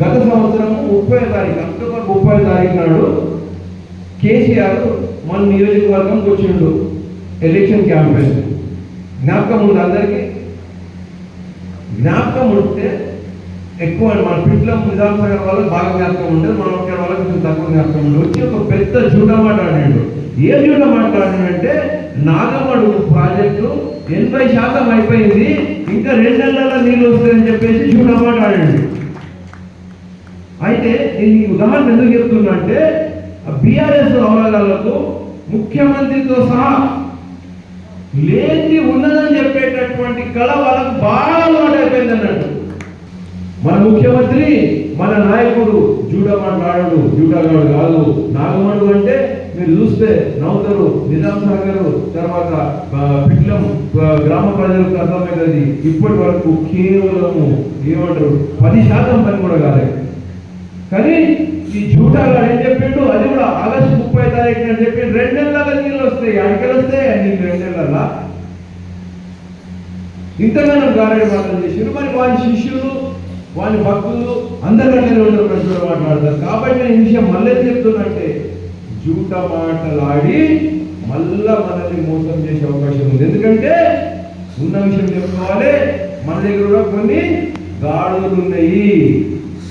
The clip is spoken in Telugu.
గత సంవత్సరం ముప్పై తారీఖు అక్టోబర్ ముప్పై తారీఖు నాడు కేసీఆర్ మన నియోజకవర్గంకి వచ్చిండు. Election campaign. జ్ఞాపకం ఉంది అందరికీ? జ్ఞాపకం ఉంటే ఎక్కువ మన పిట్ల నిజాంసాగర్ వాళ్ళకి బాగా జ్ఞాపకం ఉండదు మన వాళ్ళకి కొంచెం తక్కువ జ్ఞాపకం ఉండదు. వచ్చి ఒక పెద్ద జూట మాట్లాడాడు ఏ జూట మాట్లాడాడంటే నాగమడు ప్రాజెక్టు ఎనభై శాతం అయిపోయింది ఇంకా రెండు నెలల నీళ్ళు వస్తాయని చెప్పేసి జూట మాట్లాడాడు అయితే నేను ఈ ఉదాహరణ ఎందుకు చెప్తున్నా అంటే బీఆర్ఎస్ అవగాహనలకు ముఖ్యమంత్రితో సహా లేని ఉన్నదని చెప్పేటటువంటి కళ వాళ్ళకు బాగా అలవాటైపోయింది అన్నట్టు. మన ముఖ్యమంత్రి మన నాయకుడు జూడమంటాడు జూడగాడు కాదు. నాగమడు అంటే మీరు చూస్తే నౌతరు నిజాం సాగర్ తర్వాత పిట్లం గ్రామ ప్రజలకు అర్థమవుతుంది ఇప్పటి వరకు కేవలము ఏమంటారు? పది శాతం పని కూడా కాలేదు. కానీ ఈ జూటాలు ఏం చెప్పిండు? అది కూడా ఆగస్టు ముప్పై తారీఖు అని చెప్పి రెండు నెలల నీళ్ళు వస్తాయి. అడికలు వస్తాయి నీళ్ళు రెండు నెలల. ఇంతగానో గారెడు మాటలు చేసిండు. మరి వాని శిష్యులు వాని భక్తులు అందరికంటే రెండు ప్రజలు మాట్లాడతారు. కాబట్టి నేను ఈ విషయం మళ్ళీ చెప్తున్నట్టే జూట మాటలాడి మళ్ళా మనల్ని మోసం చేసే అవకాశం ఉంది. ఎందుకంటే ఉన్న విషయం చెప్పుకోవాలి. మన దగ్గర కూడా కొన్ని గాడులు ఉన్నాయి.